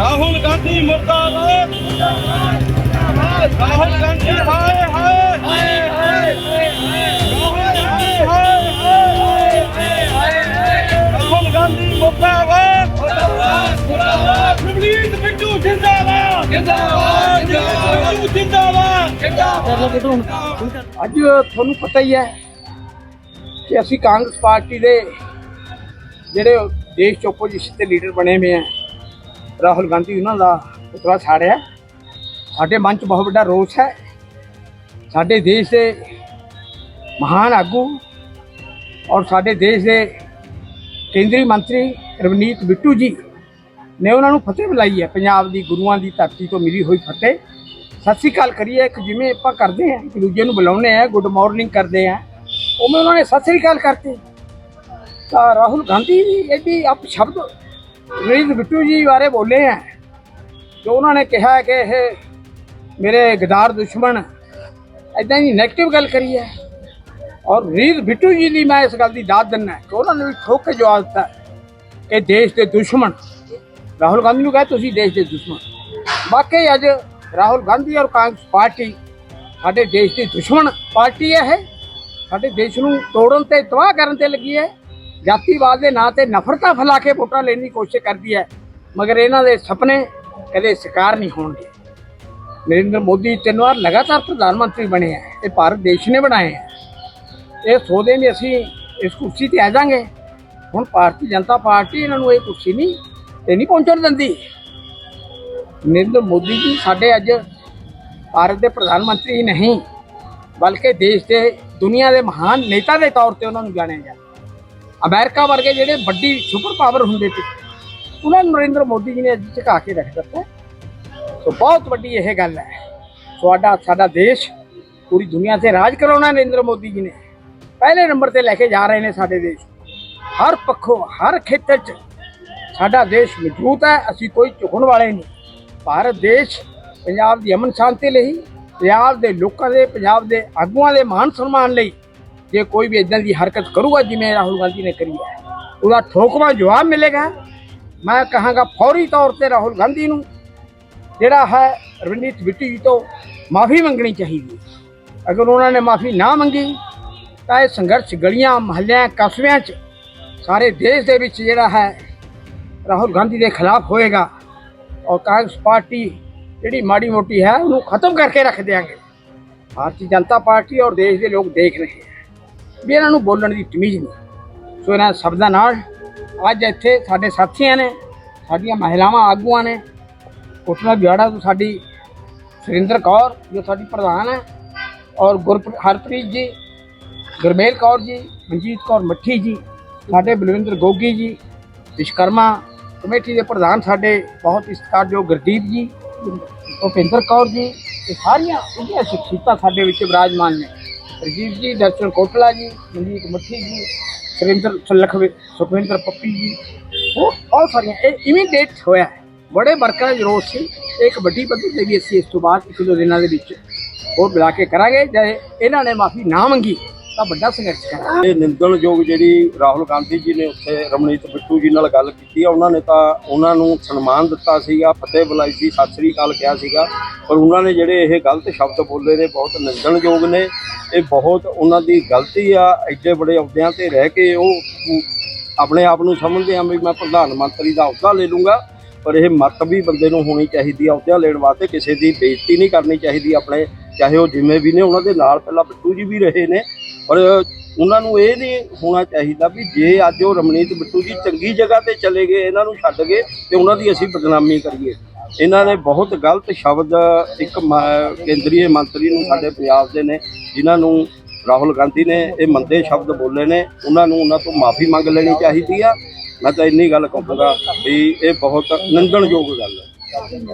ਰਾਹੁਲ ਗਾਂਧੀ ਮੁਰਦਾਬਾਦ। ਰਾਹੁਲ ਗਾਂਧੀ ਹਾਏ ਹਾਏ। ਹਾਏ ਹਾਏ ਹਾਏ ਹਾਏ। ਹਾਏ ਰਾਹੁਲ ਗਾਂਧੀ ਮੁਰਦਾਬਾਦ। ਮੁਰਦਾਬਾਦ ਨਵਨੀਤ ਬਿੱਟੂ ਜਿੰਦਾਬਾਦ। ਜਿੰਦਾਬਾਦ ਬਿੱਟੂ ਜਿੰਦਾਬਾਦ। ਅੱਜ ਤੁਹਾਨੂੰ ਪਤਾ ਹੀ ਹੈ ਕਿ ਅਸੀਂ ਕਾਂਗਰਸ ਪਾਰਟੀ ਦੇ ਜਿਹੜੇ ਦੇਸ਼ ਚ ਆਪੋਜੀਸ਼ਨ ਦੇ ਲੀਡਰ ਬਣੇ ਹੋਏ ਆ। ਰਾਹੁਲ ਗਾਂਧੀ ਉਹਨਾਂ ਦਾ ਪੁਤਲਾ ਛਾੜਿਆ ਸਾਡੇ ਮਨ ਚ ਬਹੁਤ ਵੱਡਾ ਰੋਸ ਹੈ। ਸਾਡੇ ਦੇਸ਼ ਦੇ ਮਹਾਨ ਆਗੂ ਔਰ ਸਾਡੇ ਦੇਸ਼ ਦੇ ਕੇਂਦਰੀ ਮੰਤਰੀ ਰਵਨੀਤ ਬਿੱਟੂ ਜੀ ਨੇ ਉਹਨਾਂ ਨੂੰ ਫਤਿਹ ਬੁਲਾਈ ਹੈ। ਪੰਜਾਬ ਦੀ ਗੁਰੂਆਂ ਦੀ ਧਰਤੀ ਤੋਂ ਮਿਲੀ ਹੋਈ ਫਤਿਹ। ਸਤਿ ਸ੍ਰੀ ਅਕਾਲ ਕਰੀਏ, ਇੱਕ ਜਿਵੇਂ ਆਪਾਂ ਕਰਦੇ ਹਾਂ, ਇੱਕ ਦੂਜੇ ਨੂੰ ਬੁਲਾਉਂਦੇ ਆ ਗੁੱਡ ਮਾਰਨਿੰਗ ਕਰਦੇ ਆ ਉਵੇਂ ਉਹਨਾਂ ਨੇ ਸਤਿ ਸ੍ਰੀ ਅਕਾਲ ਕਰਤੀ। ਤਾਂ ਰਾਹੁਲ ਗਾਂਧੀ ਜੀ ਇਹਦੀ ਆਪ ਸ਼ਬਦ ਰਵਨੀਤ ਬਿੱਟੂ ਜੀ ਬਾਰੇ ਬੋਲੇ ਹੈ ਜੋ ਉਹਨਾਂ ਨੇ ਕਿਹਾ ਕਿ ਇਹ ਮੇਰੇ ਗਦਾਰ ਦੁਸ਼ਮਣ ਐਦਾਂ ਹੀ ਨੈਗੇਟਿਵ ਗੱਲ ਕਰੀ ਹੈ। ਔਰ ਰਵਨੀਤ ਬਿੱਟੂ ਜੀ ਦੀ ਮੈਂ ਇਸ ਗੱਲ ਦੀ ਦਾਦ ਦਿੰਦਾ ਕਿ ਉਹਨਾਂ ਨੇ ਵੀ ਠੋਕ ਕੇ ਜਵਾਬ ਦਿੱਤਾ ਕਿ ਦੇਸ਼ ਦੇ ਦੁਸ਼ਮਣ, ਰਾਹੁਲ ਗਾਂਧੀ ਨੂੰ ਕਹੇ ਤੁਸੀਂ ਦੇਸ਼ ਦੇ ਦੁਸ਼ਮਣ। ਵਾਕਈ ਅੱਜ ਰਾਹੁਲ ਗਾਂਧੀ ਔਰ ਕਾਂਗਰਸ ਪਾਰਟੀ ਸਾਡੇ ਦੇਸ਼ ਦੀ ਦੁਸ਼ਮਣ ਪਾਰਟੀ ਹੈ ਇਹ। ਸਾਡੇ ਦੇਸ਼ ਨੂੰ ਤੋੜਨ ਤੇ ਤਬਾਹ ਕਰਨ ਤੇ ਲੱਗੀ ਹੈ। ਜਾਤੀਵਾਦ ਦੇ ਨਾਂ ਤੇ ਨਫ਼ਰਤਾਂ ਫੈਲਾ ਕੇ ਵੋਟਾਂ ਲੈਣ ਦੀ ਕੋਸ਼ਿਸ਼ ਕਰਦੀ ਹੈ, ਮਗਰ ਇਹਨਾਂ ਦੇ ਸੁਪਨੇ ਕਦੇ ਸ਼ਿਕਾਰ ਨਹੀਂ ਹੋਣਗੇ। ਨਰਿੰਦਰ ਮੋਦੀ ਤਿੰਨ ਵਾਰ ਲਗਾਤਾਰ ਪ੍ਰਧਾਨ ਮੰਤਰੀ ਬਣੇ ਹੈ ਇਹ ਭਾਰਤ ਦੇਸ਼ ਨੇ ਬਣਾਏ ਹੈ। ਇਹ ਸੋਚਦੇ ਵੀ ਅਸੀਂ ਇਸ ਕੁਰਸੀ ਤੇ ਆ ਜਾਾਂਗੇ ਹੁਣ ਭਾਰਤੀ ਜਨਤਾ ਪਾਰਟੀ ਇਹਨਾਂ ਨੂੰ ਇਹ ਕੁਰਸੀ ਨਹੀਂ ਤੇ ਨਹੀਂ ਪਹੁੰਚਣ ਦਿੰਦੀ। ਨਰਿੰਦਰ ਮੋਦੀ ਜੀ ਸਾਡੇ ਅੱਜ ਭਾਰਤ ਦੇ ਪ੍ਰਧਾਨ ਮੰਤਰੀ ਹੀ ਨਹੀਂ, ਬਲਕਿ ਦੇਸ਼ ਦੇ ਦੁਨੀਆ ਦੇ ਮਹਾਨ ਨੇਤਾ ਦੇ ਤੌਰ ਤੇ ਉਹਨਾਂ ਨੂੰ ਜਾਣਿਆ ਜਾਂਦਾ। ਅਮਰੀਕਾ ਵਰਗੇ ਜਿਹੜੇ ਵੱਡੀ ਸੁਪਰ ਪਾਵਰ ਹੁੰਦੇ ਸੀ, ਉਹਨਾਂ ਨੂੰ ਨਰਿੰਦਰ ਮੋਦੀ ਜੀ ਨੇ ਅੱਜ ਝੁਕਾ ਕੇ ਰੱਖ ਦਿੱਤਾ। ਸੋ ਬਹੁਤ ਵੱਡੀ ਇਹ ਗੱਲ ਹੈ। ਤੁਹਾਡਾ, ਸਾਡਾ ਦੇਸ਼ ਪੂਰੀ ਦੁਨੀਆ ਤੇ ਰਾਜ ਕਰਾਉਣਾ ਨਰਿੰਦਰ ਮੋਦੀ ਜੀ ਨੇ। ਪਹਿਲੇ ਨੰਬਰ ਤੇ ਲੈ ਕੇ ਜਾ ਰਹੇ ਨੇ ਸਾਡੇ ਦੇਸ਼। ਹਰ ਪੱਖੋਂ, ਹਰ ਖੇਤਰ 'ਚ ਸਾਡਾ ਦੇਸ਼ ਮਜ਼ਬੂਤ ਹੈ, ਅਸੀਂ ਕੋਈ ਝੁਕਣ ਵਾਲੇ ਨਹੀਂ। ਭਾਰਤ ਦੇਸ਼ ਪੰਜਾਬ ਦੀ ਅਮਨ ਸ਼ਾਂਤੀ ਲਈ, ਪੰਜਾਬ ਦੇ ਲੋਕਾਂ ਦੇ, ਪੰਜਾਬ ਦੇ ਆਗੂਆਂ ਦੇ ਮਾਨ ਸਨਮਾਨ ਲਈ ਜੇ ਕੋਈ ਵੀ ਇਦਾਂ ਦੀ ਹਰਕਤ ਕਰੂਗਾ ਜਿਵੇਂ ਰਾਹੁਲ ਗਾਂਧੀ ਨੇ ਕਰੀ ਹੈ, ਉਹਦਾ ਠੋਕਵਾ ਜਵਾਬ ਮਿਲੇਗਾ। ਮੈਂ ਕਹਾਂਗਾ ਫੌਰੀ ਤੌਰ ਤੇ ਰਾਹੁਲ ਗਾਂਧੀ ਨੂੰ, ਜਿਹੜਾ ਹੈ ਰਵਨੀਤ ਬਿੱਟੀ ਜੀ ਤੋਂ ਮਾਫੀ ਮੰਗਣੀ ਚਾਹੀਦੀ। ਅਗਰ ਉਹਨਾਂ ਨੇ ਮਾਫੀ ਨਾ ਮੰਗੀ, ਤਾਂ ਇਹ ਸੰਘਰਸ਼ ਗਲੀਆਂ, ਮਹੱਲਿਆਂ, ਕਸਬਿਆਂ 'ਚ, ਸਾਰੇ ਦੇਸ਼ ਦੇ ਵਿੱਚ ਜਿਹੜਾ ਹੈ ਰਾਹੁਲ ਗਾਂਧੀ ਦੇ ਖਿਲਾਫ ਹੋਏਗਾ। ਔਰ ਕਾਂਗਰਸ ਪਾਰਟੀ ਜਿਹੜੀ ਮਾੜੀ ਮੋਟੀ ਹੈ, ਉਹਨੂੰ ਖਤਮ ਕਰਕੇ ਰੱਖ ਦਿਆਂਗੇ। ਭਾਰਤੀ ਜਨਤਾ ਪਾਰਟੀ ਔਰ ਦੇਸ਼ ਦੇ ਲੋਕ ਦੇਖ ਰਹੇ ਹੈ। ਵੀ ਇਹਨਾਂ ਨੂੰ ਬੋਲਣ ਦੀ ਤਮੀਜ਼ ਨਹੀਂ। ਸੋ ਇਹਨਾਂ ਸ਼ਬਦਾਂ ਨਾਲ ਅੱਜ ਇੱਥੇ ਸਾਡੇ ਸਾਥੀਆਂ ਨੇ, ਸਾਡੀਆਂ ਮਹਿਲਾਵਾਂ ਆਗੂਆਂ ਨੇ, ਕੋਟਲਾ ਬਿਆੜਾ ਤੋਂ ਸਾਡੀ ਸੁਰਿੰਦਰ ਕੌਰ, ਜੋ ਸਾਡੀ ਪ੍ਰਧਾਨ ਹੈ, ਔਰ ਗੁਰਪ੍ਰੀਤ ਹਰਪ੍ਰੀਤ ਜੀ, ਗੁਰਮੇਲ ਕੌਰ ਜੀ, ਮਨਜੀਤ ਕੌਰ ਮੱਠੀ ਜੀ, ਸਾਡੇ ਬਲਵਿੰਦਰ ਗੋਗੀ ਜੀ ਵਿਸ਼ਕਰਮਾ ਕਮੇਟੀ ਦੇ ਪ੍ਰਧਾਨ ਸਾਡੇ ਬਹੁਤ ਸਤਿਕਾਰਯੋਗ ਗੁਰਦੀਪ ਜੀ, ਭੁਪਿੰਦਰ ਕੌਰ ਜੀ, ਇਹ ਸਾਰੀਆਂ ਉਹਦੀਆਂ ਸ਼ਖਸੀਅਤਾਂ ਸਾਡੇ ਵਿੱਚ ਵਿਰਾਜਮਾਨ ਨੇ। ਰਜੀਵ ਜੀ, ਦਰਸ਼ਨ ਕੋਟਲਾ ਜੀ, ਮਨਜੀਤ ਮੱਠੀ ਜੀ, ਸੁਰਿੰਦਰ ਸੁਲਖ ਸੁਖਵਿੰਦਰ ਪੱਪੀ ਜੀ ਉਹ ਬਹੁਤ ਸਾਰੀਆਂ। ਇਹ ਇਮੀਡੀਏਟ ਹੋਇਆ ਹੈ। ਬੜੇ ਵਰਕਰਾਂ ਦੀ ਰੋਸ ਸੀ। ਇਹ ਇੱਕ ਵੱਡੀ ਪੱਧਰ ਤੇ ਵੀ ਅਸੀਂ ਇਸ ਤੋਂ ਬਾਅਦ ਇੱਕ ਦੋ ਦਿਨਾਂ ਦੇ ਵਿੱਚ ਉਹ ਬੁਲਾ ਕੇ ਕਰਾਂਗੇ। ਜੇ ਇਹਨਾਂ ਨੇ ਮਾਫੀ ਨਾ ਮੰਗੀ ਤਾਂ ਵੱਡਾ ਸੰਘਰਸ਼ ਕਰਾਂਗੇ ਇਹ ਨਿੰਦਣਯੋਗ ਜਿਹੜੀ ਰਾਹੁਲ ਗਾਂਧੀ ਜੀ ਨੇ ਉੱਥੇ ਰਮਨੀਤ ਬਿੱਟੂ ਜੀ ਨਾਲ ਗੱਲ ਕੀਤੀ ਆ, ਉਹਨਾਂ ਨੇ ਤਾਂ ਉਹਨਾਂ ਨੂੰ ਸਨਮਾਨ ਦਿੱਤਾ ਸੀਗਾ, ਫਤਿਹ ਬੁਲਾਈ ਸੀ, ਸਤਿ ਸ੍ਰੀ ਅਕਾਲ ਕਿਹਾ ਸੀਗਾ, ਪਰ ਉਹਨਾਂ ਨੇ ਜਿਹੜੇ ਇਹ ਗਲਤ ਸ਼ਬਦ ਬੋਲੇ ਨੇ, ਬਹੁਤ ਨਿੰਦਣਯੋਗ ਨੇ। ਇਹ ਬਹੁਤ ਉਹਨਾਂ ਦੀ ਗਲਤੀ ਆ ਐਡੇ ਬੜੇ ਅਹੁਦਿਆਂ ਤੇ ਰਹਿ ਕੇ ਉਹ ਆਪਣੇ ਆਪ ਨੂੰ ਸਮਝਦੇ ਆ ਵੀ ਮੈਂ ਪ੍ਰਧਾਨ ਮੰਤਰੀ ਦਾ ਅਹੁਦਾ ਲੈ ਲੂੰਗਾ, ਪਰ ਇਹ ਮੱਤ ਵੀ ਬੰਦੇ ਨੂੰ ਹੋਣੀ ਚਾਹੀਦੀ ਆ ਅਹੁਦਾ ਲੈਣ ਵਾਸਤੇ ਕਿਸੇ ਦੀ ਬੇਇੱਜ਼ਤੀ ਨਹੀਂ ਕਰਨੀ ਚਾਹੀਦੀ ਆਪਣੇ, ਚਾਹੇ ਉਹ ਜਿਵੇਂ ਵੀ ਨੇ, ਉਹਨਾਂ ਦੇ ਨਾਲ ਪਹਿਲਾਂ ਬਿੱਟੂ ਜੀ ਵੀ ਰਹੇ ਨੇ ਪਰ ਉਹਨਾਂ ਨੂੰ ਇਹ ਨਹੀਂ ਹੋਣਾ ਚਾਹੀਦਾ ਵੀ ਜੇ ਅੱਜ ਉਹ ਰਮਨੀਤ ਬਿੱਟੂ ਜੀ ਚੰਗੀ ਜਗ੍ਹਾ ਤੇ ਚਲੇ ਗਏ, ਇਹਨਾਂ ਨੂੰ ਛੱਡ ਗਏ ਤੇ ਉਹਨਾਂ ਦੀ ਅਸੀਂ ਬਦਨਾਮੀ ਕਰੀਏ। ਇਹਨਾਂ ਨੇ ਬਹੁਤ ਗਲਤ ਸ਼ਬਦ ਇੱਕ ਮ- ਕੇਂਦਰੀ ਮੰਤਰੀ ਨੂੰ ਸਾਡੇ ਪੰਜਾਬ ਦੇ ਨੇ, ਜਿਨ੍ਹਾਂ ਨੂੰ ਰਾਹੁਲ ਗਾਂਧੀ ਨੇ ਇਹ ਮੰਦੇ ਸ਼ਬਦ ਬੋਲੇ ਨੇ, ਉਹਨਾਂ ਨੂੰ ਉਹਨਾਂ ਤੋਂ ਮਾਫੀ ਮੰਗ ਲੈਣੀ ਚਾਹੀਦੀ ਆ। ਮੈਂ ਤਾਂ ਇੰਨੀ ਗੱਲ ਕਹੂੰਗਾ ਵੀ ਇਹ ਬਹੁਤ ਨਿੰਦਣਯੋਗ ਗੱਲ ਹੈ।